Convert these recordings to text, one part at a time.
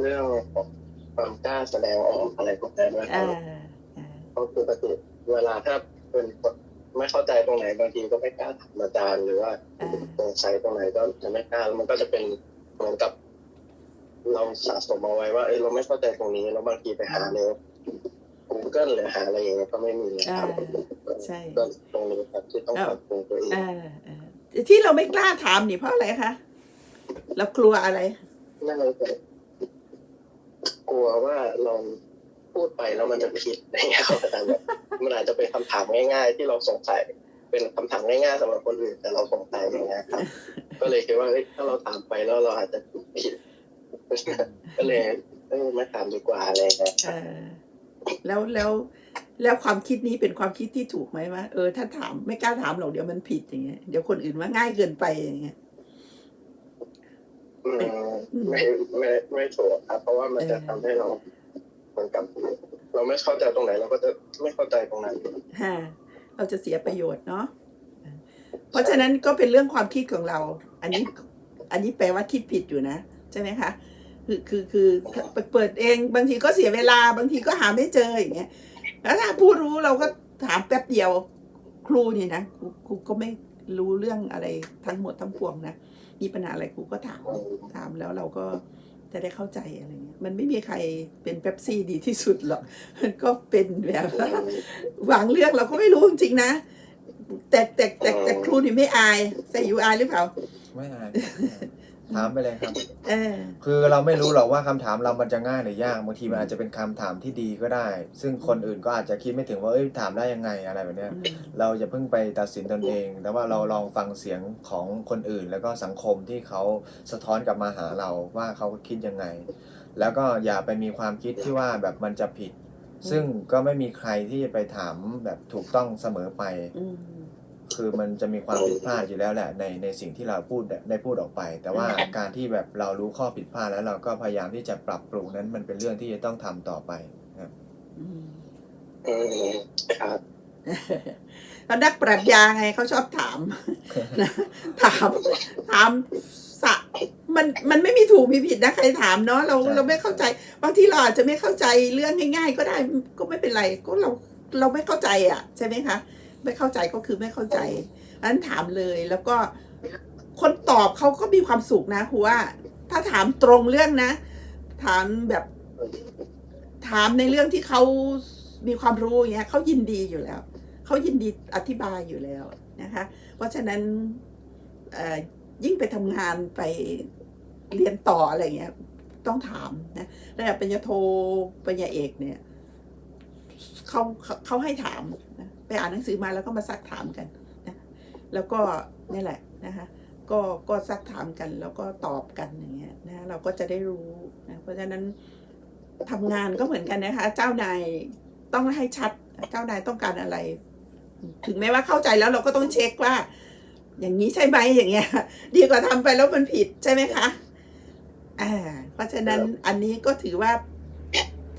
เรื่องของความกล้าแสดงออกอะไรพวกนั้นนะคอ่ารับอ่าเพราะปกติเวลาถ้าเป็นคนไม่เข้าใจตรงไหนบางทีก็ไม่กล้าถามอาจารย์หรือว่าอ่าสงสัยตรงไหนก็จะไม่กล้าแล้วมันก็จะเป็นเหมือนกับ เราสะสมเอาไว้ว่าเอ้ยเราไม่เข้าใจตรงนี้แล้วบางทีไปหาใน Google หรือหาอะไรอย่างเงี้ยก็ไม่มีนะครับใช่ก็ตรงนี้ครับที่ต้องปรับปรุงตัวเองอ่าอ่าที่เราไม่กล้าถามนี่เพราะอะไรคะเรากลัวอะไรน่าจะกลัวว่าเราพูด ไปแล้วมันจะผิดอะไรเงี้ยครับอาจารย์แบบมันอาจจะเป็นคำถามง่าย ๆ ที่เราสงสัยเป็นคำถามง่ายๆสำหรับคนอื่นแต่เราสงสัยอย่างเงี้ยครับ ก็เลยคิดว่าเอ้ยถ้าเราถามไปแล้วเราอาจจะผิดก็เลยเอ้ยไม่ถามดีกว่าอะไรเงี้ยเออแล้วแล้วแล้วความคิดนี้เป็นความคิดที่ถูกไหมว่าเออถ้าถามไม่กล้าถามหรอกเดี๋ยวมันผิดอย่างเงี้ยเดี๋ยวคนอื่นว่าง่ายเกินไปอย่างเงี้ยอืมไม่ไม่ไม่ถูกครับเพราะว่ามันจะทำให้เราเหมือนกับ เราไม่เข้าใจตรงไหน เราก็จะไม่เข้าใจตรงนั้นฮะเราจะเสียประโยชน์เนาะเพราะฉะนั้นก็เป็นเรื่องความคิดของเรา อันนี้ อันนี้แปลว่าคิดผิดอยู่นะ ใช่ไหมคะคือคือคือเปิดเองบางทีก็เสียเวลาบางทีก็หาไม่เจออย่างเงี้ยแล้วถ้าผู้รู้เราก็ถามแป๊บเดียว ครูนี่นะครูครูก็ไม่รู้เรื่องอะไรทั้งหมดทั้งปวงนะมีปัญหาอะไรครูก็ถามถามแล้วเราก็ จะได้เข้าใจอะไรเงี้ยมันไม่มีใครเป็นเป๊ปซี่ดีที่สุดหรอกมันก็เป็นแบบว่าหวังเรื่องเราก็ไม่รู้จริงๆนะ แต่แต่แต่แต่ครูนี่ไม่อายแต่อยู่อายหรือเปล่า ไม่อาย ถามไปเลยครับ เออ คือเราไม่รู้หรอกว่าคำถามเรามันจะง่ายหรือยากบางทีมันอาจจะเป็นคำถามที่ดีก็ได้ ซึ่งคนอื่นก็อาจจะคิดไม่ถึงว่าเอ้ยถามได้ยังไงอะไรแบบเนี้ย เราจะเพิ่งไปตัดสินตนเอง แต่ว่าเราลองฟังเสียงของคนอื่น แล้วก็สังคมที่เขาสะท้อนกลับมาหาเราว่าเขาคิดยังไง แล้วก็อย่าไปมีความคิดที่ว่าแบบมันจะผิด ซึ่งก็ไม่มีใครที่จะไปถามแบบถูกต้องเสมอไป อืม คือมันจะมีความผิดพลาดอยู่แล้วแหละในในสิ่งที่เราพูดได้พูดออกไป แต่ว่าอืมการที่แบบเรารู้ข้อผิดพลาดแล้วเราก็พยายามที่จะปรับปรุงนั้นมันเป็นเรื่องที่จะต้องทำต่อไปครับอืมอืมครับเขานักปรัชญาไงเขาชอบถามนะถามถามสะมันมันไม่มีถูกมีผิดนะใครถามเนาะเราใช่เราไม่เข้าใจบางทีเราอาจจะไม่เข้าใจเรื่องง่าย ๆ ก็ได้ก็ไม่เป็นไรก็เราเราไม่เข้าใจอะ ใช่ไหมคะ ไม่เข้าใจก็คือไม่เข้าใจนั้นถามเลยแล้วก็คนตอบเขาก็มีความสุขนะครูว่า ถ้าถามตรงเรื่องนะ ถามแบบ ถามในเรื่องที่เขามีความรู้อย่างเงี้ยเขายินดีอยู่แล้วเขายินดีอธิบายอยู่แล้วนะคะ เพราะฉะนั้นยิ่งไปทำงานไปเรียนต่ออะไรเงี้ย ต้องถามนะระดับปริญญาโทปริญญาเอกเนี่ยเขาเขาให้ถามนะ อ่านหนังสือมาแล้วก็มาซักถามกันนะแล้วก็นี่แหละนะคะก็ก็ซักถามกันแล้วก็ตอบกันอย่างเงี้ยนะเราก็จะได้รู้นะเพราะฉะนั้นทำงานก็เหมือนกันนะคะ เจ้านายต้องให้ชัดเจ้านายต้องการอะไร ถึงแม้ว่าเข้าใจแล้วเราก็ต้องเช็คว่า อย่างนี้ใช่ไหมอย่างเงี้ย ดีกว่าทำไปแล้วมันผิดใช่ไหมคะอ่าเพราะฉะนั้นอันนี้ก็ถือว่า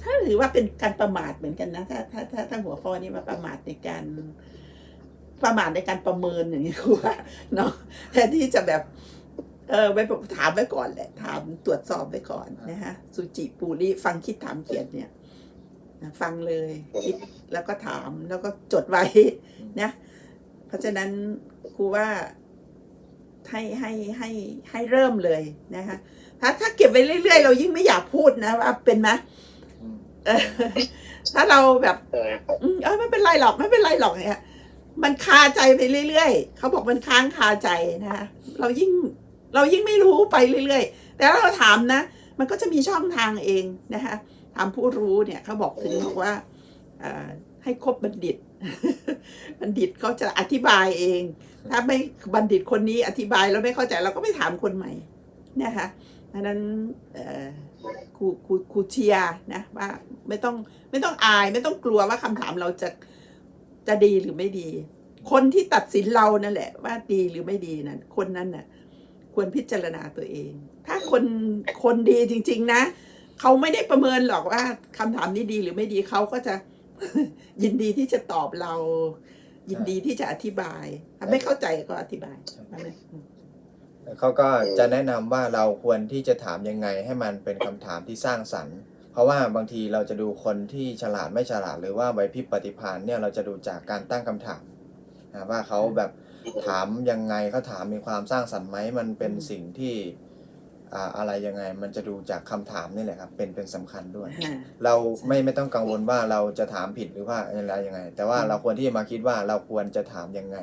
ถ้าถือว่าเป็นการประมาทเหมือนกันนะถ้าถ้าถ้าถ้าหัวข้อนี้มาประมาทในการประมาทในการประเมินอย่างนี้คือว่าเนาะแทนที่จะแบบ เออไปถามไว้ก่อนแหละถามตรวจสอบไว้ก่อนนะคะสุจิปูริฟังคิดถามเขียนเนี่ยฟังเลยคิดแล้วก็ถามแล้วก็จดไว้นะ เพราะฉะนั้นครูว่าให้ให้ให้ให้เริ่มเลยนะคะถ้าถ้าเก็บไว้เรื่อยๆ เรายิ่งไม่อยากพูดนะว่าเป็นไหม เออถ้าเราแบบใช่ครับอืมเออไม่เป็นไรหรอกไม่เป็นไรหรอกเนี่ยมันคาใจไปเรื่อยๆเขาบอกมันค้างคาใจนะคะเรายิ่งเรายิ่งไม่รู้ไปเรื่อยๆ แต่ถ้าเราถามนะ มันก็จะมีช่องทางเองนะคะถามผู้รู้เนี่ยเขาบอกถึงบอกว่าเอ่อให้คบบัณฑิต บัณฑิตเขาจะอธิบายเอง ถ้าไม่บัณฑิตคนนี้อธิบายแล้วไม่เข้าใจเราก็ไม่ถามคนใหม่นะคะดังนั้นเอ่อ ครูครูครูเชียร์นะว่าไม่ต้องไม่ต้องอายไม่ต้องกลัวว่าคำถามเราจะจะดีหรือไม่ดี คนที่ตัดสินเรานั่นแหละ ว่าดีหรือไม่ดีนั่นคนนั้นน่ะ ควรพิจารณาตัวเอง ถ้าคนคนดีจริง ๆ นะเขาไม่ได้ประเมินหรอกว่าคำถามนี้ดีหรือไม่ดีเขาก็จะยินดีที่จะตอบเรา ยินดีที่จะอธิบายถ้าไม่เข้าใจก็อธิบายใช่ไหมอืม เขาก็จะแนะนำว่าเราควรที่จะถามยังไง ให้มันเป็นคำถามที่สร้างสรรค์ เพราะว่าบางทีเราจะดูคนที่ฉลาดไม่ฉลาดหรือว่าไหวพริบปฏิภาณเนี่ยเราจะดูจากการตั้งคำถามนะว่าเขาแบบถามยังไงเขาถามมีความสร้างสรรค์ไหมมันเป็นสิ่งที่อ่าอะไรยังไงมันจะดูจากคำถามนี่แหละครับ เป็นเป็นสำคัญด้วยฮะเราไม่ไม่ต้องกังวลว่าเราจะถามผิดหรือว่าอะไรยังไง แต่ว่าอืมเราควรที่จะมาคิดว่าเราควรจะถามยังไง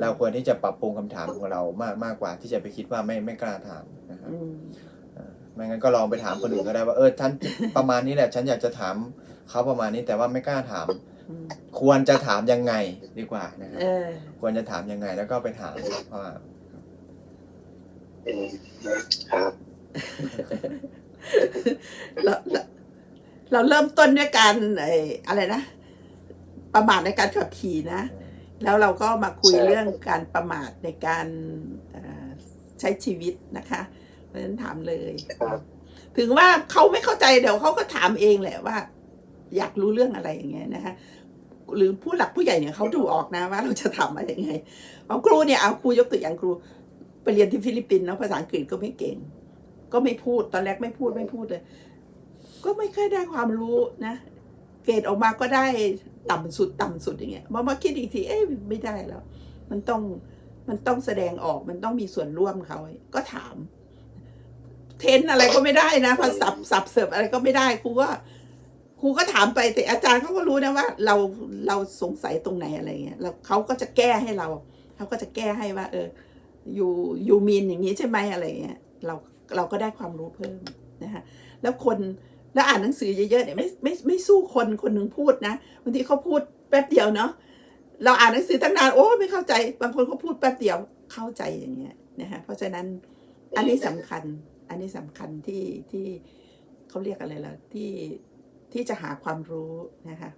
เราควรที่จะปรับปรุงคำถามของเรามากมากกว่าที่จะไปคิดว่าไม่ไม่กล้าถามนะครับอืมอ่าไม่งั้นก็ลองไปถามคนอื่นก็ได้ว่าเออฉันประมาณนี้แหละ ฉันอยากจะถามเขาประมาณนี้แต่ว่าไม่กล้าถามอืมควรจะถามยังไงดีกว่านะครับเออควรจะถามยังไง แล้วก็ไปถามว่าเป็นครับเราเราเราเริ่มต้นด้วยการไอ้อะไรนะประมาทในการขับขี่นะ แล้วเราก็มาคุยเรื่องการประมาทในการเอ่อใช้ชีวิตนะคะเพราะฉะนั้นถามเลยครับถึงว่าเขาไม่เข้าใจเดี๋ยวเขาก็ถามเองแหละว่า อยากรู้เรื่องอะไรอย่างเงี้ยนะคะหรือผู้หลักผู้ใหญ่เนี่ยเขาดูออกนะว่าเราจะทำอะไรยังไงเอาครูเนี่ยเอาครูยกตัวอย่างครูไปเรียนที่ฟิลิปปินส์เนาะภาษาอังกฤษก็ไม่เก่ง ก็ไม่พูดตอนแรกไม่พูดไม่พูดเลย ก็ไม่ค่อยได้ความรู้นะ เกรดออกมาก็ได้ต่ำสุดต่ำสุดอย่างเงี้ยมามาคิดอีกทีเอ๊ะไม่ได้แล้ว มันต้องมันต้องแสดงออกมันต้องมีส่วนร่วมเขาก็ถาม เทนอะไรก็ไม่ได้นะพอสับสับเสิร์ฟอะไรก็ไม่ได้ครูก็ครูก็ถามไปแต่อาจารย์เขาก็รู้นะว่า เราเราสงสัยตรงไหนอะไรเงี้ยแล้วเขาก็จะแก้ให้เราเขาก็จะแก้ให้ว่า เอออยู่อยู่มีนอย่างนี้ใช่ไหมอะไรเงี้ยเราเราก็ได้ความรู้เพิ่มนะคะแล้วคน แล้วอ่านหนังสือเยอะๆเนี่ยไม่ไม่ไม่สู้คนคนหนึ่งพูดนะบางทีเขาพูดแป๊บเดียวเนาะเราอ่านหนังสือตั้งนานโอ้ไม่เข้าใจ บางคนเขาพูดแป๊บเดียวเข้าใจอย่างเงี้ยนะคะเพราะฉะนั้นอันนี้สำคัญ อันนี้สำคัญที่ที่เขาเรียกอะไรล่ะที่ที่จะหาความรู้นะคะ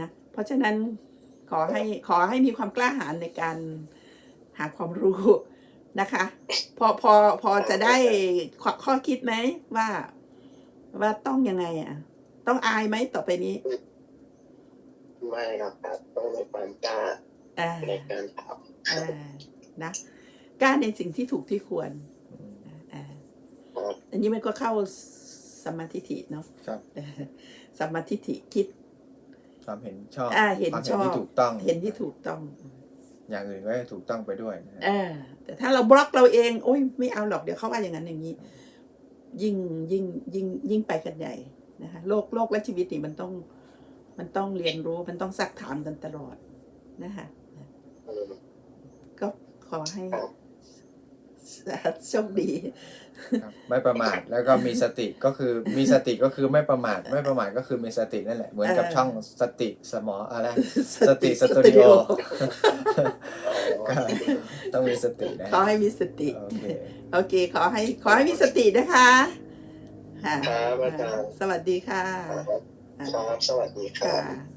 นะเพราะฉะนั้นขอให้ขอให้มีความกล้าหาญในการหาความรู้ นะคะ พอพอพอจะได้ข้อข้อคิดไหมว่า ว่าต้องยังไงอะ ต้องอายไหมต่อไปนี้ไม่ครับครับต้องมีความกล้าอ่าในการถามอ่านะกล้าในสิ่งที่ถูกที่ควรอ่าครับอันนี้มันก็เข้าสมมาธิฐิเนาะครับเออสมมาธิฐิคิดความเห็นชอบอ่าเห็นความชเห็นอบที่ถูกต้อง เห็นที่ถูกต้อง อย่างอื่นก็ให้ถูกต้องไปด้วยนะฮะเออแต่ถ้าเราบล็อกเราเอง โอ้ยไม่เอาหรอกเดี๋ยวเขาว่าอย่างนั้นอย่างนี้ ยิ่งยิ่งยิ่งยิ่งไปกันใหญ่นะคะโลกโลกและชีวิตนี่มันต้อง มันต้องเรียนรู้มันต้องซักถามกันตลอดนะคะอืมก็ขอให้ครับ โชคดี ครับไม่ประมาทแล้วก็มีสติก็คือมีสติก็คือไม่ประมาทไม่ประมาทก็คือมีสตินั่นแหละเหมือนกับเออช่องสติสมออะไรสติสตูดิโอก็ต้องมีสตินะขอให้มีสติ โอเคโอเค ขอให้ขอให้มีสตินะคะค่ะครับอาจารย์สวัสดีค่ะ ครับครับสวัสดีครัค่ะ บ